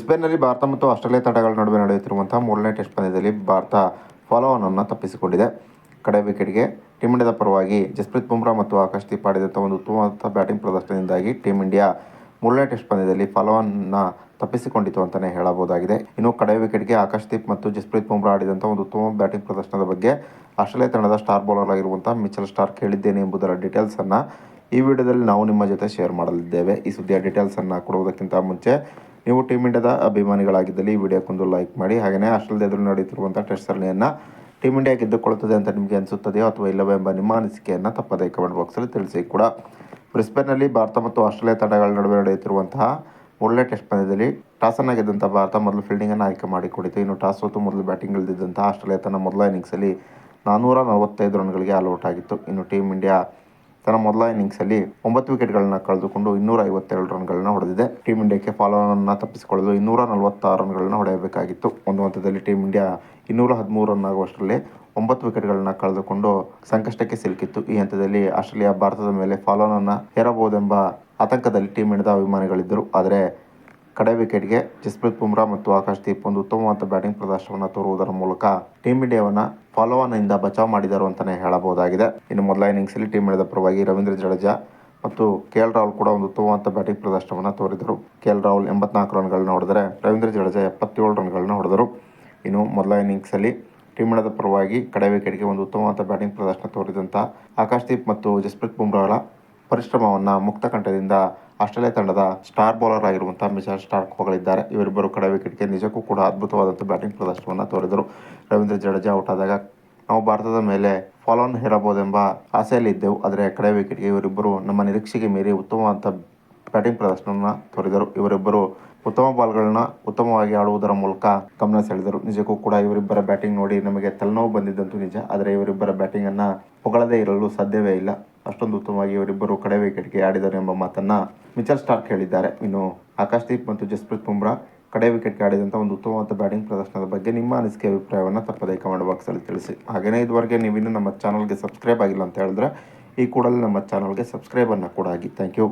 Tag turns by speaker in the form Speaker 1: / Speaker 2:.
Speaker 1: ಬ್ರಿಸ್ಬೇನ್ನಲ್ಲಿ ಭಾರತ ಮತ್ತು ಆಸ್ಟ್ರೇಲಿಯಾ ತಂಡಗಳ ನಡುವೆ ನಡೆಯುತ್ತಿರುವಂತಹ ಮೂರನೇ ಟೆಸ್ಟ್ ಪಂದ್ಯದಲ್ಲಿ ಭಾರತ ಫಾಲೋ ಅನ್ನು ತಪ್ಪಿಸಿಕೊಂಡಿದೆ. ಕಡೆ ವಿಕೆಟ್ಗೆ ಟೀಮ್ ಇಂಡಿಯಾದ ಪರವಾಗಿ ಜಸ್ಪ್ರೀತ್ ಬುಮ್ರಾ ಮತ್ತು ಆಕಾಶ್ ದೀಪ್ ಆಡಿದಂಥ ಒಂದು ಉತ್ತಮವಾದ ಬ್ಯಾಟಿಂಗ್ ಪ್ರದರ್ಶನದಿಂದಾಗಿ ಟೀಮ್ ಇಂಡಿಯಾ ಮೂರನೇ ಟೆಸ್ಟ್ ಪಂದ್ಯದಲ್ಲಿ ಫಾಲೋವನ್ನ ತಪ್ಪಿಸಿಕೊಂಡಿತು ಅಂತಲೇ ಹೇಳಬಹುದಾಗಿದೆ. ಇನ್ನು ಕಡೆ ವಿಕೆಟ್ಗೆ ಆಕಾಶ್ ದೀಪ್ ಮತ್ತು ಜಸ್ಪ್ರೀತ್ ಬುಮ್ರಾ ಆಡಿದಂಥ ಒಂದು ಉತ್ತಮ ಬ್ಯಾಟಿಂಗ್ ಪ್ರದರ್ಶನದ ಬಗ್ಗೆ ಆಸ್ಟ್ರೇಲಿಯಾ ತಂಡದ ಸ್ಟಾರ್ ಬೌಲರ್ ಆಗಿರುವಂಥ ಮಿಚಲ್ ಸ್ಟಾರ್ಕ್ ಕೇಳಿದ್ದೇನೆ ಎಂಬುದರ ಡೀಟೇಲ್ಸನ್ನು ಈ ವಿಡಿಯೋದಲ್ಲಿ ನಾವು ನಿಮ್ಮ ಜೊತೆ ಶೇರ್ ಮಾಡಲಿದ್ದೇವೆ. ಈ ಸುದ್ದಿಯ ಡೀಟೇಲ್ಸನ್ನು ಕೊಡುವುದಕ್ಕಿಂತ ಮುಂಚೆ ನೀವು ಟೀಮ್ ಇಂಡಿಯಾದ ಅಭಿಮಾನಿಗಳಾಗಿದ್ದಲ್ಲಿ ಈ ವಿಡಿಯೋಕ್ಕೊಂದು ಲೈಕ್ ಮಾಡಿ ಹಾಗೆಯೇ ಆಸ್ಟ್ರೇಲಿಯಾ ಎದುರು ನಡೆಯುತ್ತಿರುವಂಥ ಟೆಸ್ಟ್ ಸರಣಿಯನ್ನು ಟೀಮ್ ಇಂಡಿಯಾ ಗೆದ್ದುಕೊಳ್ಳುತ್ತದೆ ಅಂತ ನಿಮಗೆ ಅನಿಸುತ್ತದೆಯೋ ಅಥವಾ ಇಲ್ಲವೋ ಎಂಬ ನಿಮ್ಮ ಅನಿಸಿಕೆಯನ್ನು ತಪ್ಪದೇ ಕಮೆಂಟ್ ಬಾಕ್ಸಲ್ಲಿ ತಿಳಿಸಿ ಕೂಡ. ಬ್ರಿಸ್ಬೇನ್ನಲ್ಲಿ ಭಾರತ ಮತ್ತು ಆಸ್ಟ್ರೇಲಿಯಾ ತಂಡಗಳ ನಡುವೆ ನಡೆಯುತ್ತಿರುವಂತಹ ಮೂರನೇ ಟೆಸ್ಟ್ ಪಂದ್ಯದಲ್ಲಿ ಟಾಸನ್ನು ಗೆದ್ದಂಥ ಭಾರತ ಮೊದಲು ಫೀಲ್ಡಿಂಗನ್ನು ಆಯ್ಕೆ ಮಾಡಿಕೊಡಿತು. ಇನ್ನು ಟಾಸ್ ಹೊತ್ತು ಮೊದಲು ಬ್ಯಾಟಿಂಗ್ ಇಳಿದಿದ್ದಂಥ ಆಸ್ಟ್ರೇಲಿಯಾ ತನ್ನ ಮೊದಲ ಇನ್ನಿಂಗ್ಸಲ್ಲಿ ನಾನ್ನೂರ ನಲವತ್ತೈದು ರನ್ಗಳಿಗೆ ಆಲ್ ಔಟ್ ಆಗಿತ್ತು. ಇನ್ನು ಟೀಮ್ ಇಂಡಿಯಾ ತನ್ನ ಮೊದಲ ಇನ್ನಿಂಗ್ಸಲ್ಲಿ ಒಂಬತ್ತು ವಿಕೆಟ್ಗಳನ್ನು ಕಳೆದುಕೊಂಡು ಇನ್ನೂರ ಐವತ್ತೆರಡು ರನ್ಗಳನ್ನ ಹೊಡೆದಿದೆ. ಟೀಮ್ ಇಂಡಿಯಾಕ್ಕೆ ಫಾಲೋನನ್ನು ತಪ್ಪಿಸಿಕೊಳ್ಳಲು ಇನ್ನೂರ ನಲವತ್ತಾರು ರನ್ಗಳನ್ನ ಹೊಡೆಯಬೇಕಾಗಿತ್ತು. ಒಂದು ಹಂತದಲ್ಲಿ ಟೀಮ್ ಇಂಡಿಯಾ ಇನ್ನೂರ ಹದಿಮೂರು ರನ್ ಆಗುವಷ್ಟರಲ್ಲಿ ಒಂಬತ್ತು ವಿಕೆಟ್ಗಳನ್ನು ಕಳೆದುಕೊಂಡು ಸಂಕಷ್ಟಕ್ಕೆ ಸಿಲುಕಿತ್ತು. ಈ ಹಂತದಲ್ಲಿ ಆಸ್ಟ್ರೇಲಿಯಾ ಭಾರತದ ಮೇಲೆ ಫಾಲೋನನ್ನು ಹೇರಬಹುದೆಂಬ ಆತಂಕದಲ್ಲಿ ಟೀಮ್ ಇಂಡಿಯಾದ ಅಭಿಮಾನಿಗಳಿದ್ದರು. ಆದರೆ ಕಡೆ ವಿಕೆಟ್ಗೆ ಜಸ್ಪ್ರೀತ್ ಬುಮ್ರಾ ಮತ್ತು ಆಕಾಶ್ ದೀಪ್ ಒಂದು ಉತ್ತಮವಾದ ಬ್ಯಾಟಿಂಗ್ ಪ್ರದರ್ಶನವನ್ನು ತೋರುವುದರ ಮೂಲಕ ಟೀಮ್ ಇಂಡಿಯಾವನ್ನ ಫಾಲೋವನ್ನಿಂದ ಬಚಾವ್ ಮಾಡಿದರು ಅಂತಲೇ ಹೇಳಬಹುದಾಗಿದೆ. ಇನ್ನು ಮೊದಲ ಇನ್ನಿಂಗ್ಸಲ್ಲಿ ಟೀಮ್ ಇಂಡಿಯಾದ ಪರವಾಗಿ ರವೀಂದ್ರ ಜಡೇಜಾ ಮತ್ತು ಕೆ ಎಲ್ ರಾಹುಲ್ ಕೂಡ ಒಂದು ಉತ್ತಮವಾದ ಬ್ಯಾಟಿಂಗ್ ಪ್ರದರ್ಶನವನ್ನು ತೋರಿದರು. ಕೆ ಎಲ್ ರಾಹುಲ್ ಎಂಬತ್ನಾಲ್ಕು ರನ್ಗಳನ್ನ ಹೊಡೆದರೆ ರವೀಂದ್ರ ಜಡೇಜಾ ಎಪ್ಪತ್ತೇಳು ರನ್ಗಳನ್ನ ಹೊಡೆದರು. ಇನ್ನು ಮೊದಲ ಇನ್ನಿಂಗ್ಸಲ್ಲಿ ಟೀಮ್ ಇಂಡಿಯಾದ ಪರವಾಗಿ ಕಡೆ ವಿಕೆಟ್ಗೆ ಒಂದು ಉತ್ತಮವಾದ ಬ್ಯಾಟಿಂಗ್ ಪ್ರದರ್ಶನ ತೋರಿದಂಥ ಆಕಾಶ್ ದೀಪ್ ಮತ್ತು ಜಸ್ಪ್ರೀತ್ ಬುಮ್ರಾಗಳ ಪರಿಶ್ರಮವನ್ನು ಮುಕ್ತ ಕಂಠದಿಂದ ಆಸ್ಟ್ರೇಲಿಯಾ ತಂಡದ ಸ್ಟಾರ್ ಬೌಲರ್ ಆಗಿರುವಂಥ ಮಿಚಲ್ ಸ್ಟಾರ್ಕ್ ಹೊಗಳಿದ್ದಾರೆ ಇವರಿಬ್ಬರು ಕಡೆ ವಿಕೆಟ್ಗೆ ನಿಜಕ್ಕೂ ಕೂಡ ಅದ್ಭುತವಾದಂಥ ಬ್ಯಾಟಿಂಗ್ ಪ್ರದರ್ಶನವನ್ನು ತೋರಿದರು. ರವೀಂದ್ರ ಜಡೇಜಾ ಔಟ್ ಆದಾಗ ನಾವು ಭಾರತದ ಮೇಲೆ ಫಾಲೋನ್ ಹೇರಬಹುದೆಂಬ ಆಸೆಯಲ್ಲಿದ್ದೆವು ಆದರೆ ಕಡೆ ವಿಕೆಟ್ಗೆ ಇವರಿಬ್ಬರು ನಮ್ಮ ನಿರೀಕ್ಷೆಗೆ ಮೀರಿ ಉತ್ತಮವಾದ ಬ್ಯಾಟಿಂಗ್ ಪ್ರದರ್ಶನವನ್ನು ತೋರಿದರು. ಇವರಿಬ್ಬರು ಉತ್ತಮ ಬಾಲ್ಗಳನ್ನ ಉತ್ತಮವಾಗಿ ಆಡುವುದರ ಮೂಲಕ ಗಮನ ಸೆಳೆದರು. ನಿಜಕ್ಕೂ ಕೂಡ ಇವರಿಬ್ಬರ ಬ್ಯಾಟಿಂಗ್ ನೋಡಿ ನಮಗೆ ತಲೆನೋವು ಬಂದಿದ್ದಂತೂ ನಿಜ. ಆದರೆ ಇವರಿಬ್ಬರ ಬ್ಯಾಟಿಂಗನ್ನು ಹೊಗಳದೇ ಇರಲು ಸಾಧ್ಯವೇ ಇಲ್ಲ. ಅಷ್ಟೊಂದು ಉತ್ತಮವಾಗಿ ಇವರಿಬ್ಬರು ಕಡೆ ವಿಕೆಟ್ಗೆ ಆಡಿದರು ಎಂಬ ಮಾತನ್ನ ಮಿಚಲ್ ಸ್ಟಾರ್ಕ್ ಹೇಳಿದ್ದಾರೆ. ಇನ್ನು ಆಕಾಶ್ ದೀಪ್ ಮತ್ತು ಜಸ್ಪ್ರೀತ್ ಬುಮ್ರಾ ಕಡೆ ವಿಕೆಟ್ಗೆ ಆಡಿದಂಥ ಒಂದು ಉತ್ತಮವಾದ ಬ್ಯಾಟಿಂಗ್ ಪ್ರದರ್ಶನದ ಬಗ್ಗೆ ನಿಮ್ಮ ಅನಿಸಿಕೆ ಅಭಿಪ್ರಾಯವನ್ನು ತಪ್ಪದೇ ಕಮೆಂಟ್ ಬಾಕ್ಸಲ್ಲಿ ತಿಳಿಸಿ. ಹಾಗೆಯೇ ಇದುವರೆಗೆ ನೀವಿನ್ನೂ ನಮ್ಮ ಚಾನಲ್ಗೆ ಸಬ್ಸ್ಕ್ರೈಬ್ ಆಗಿಲ್ಲ ಅಂತ ಹೇಳಿದ್ರೆ ಈ ಕೂಡಲೇ ನಮ್ಮ ಚಾನಲ್ಗೆ ಸಬ್ಸ್ಕ್ರೈಬನ್ನು ಕೂಡ ಆಗಿ. Thank you.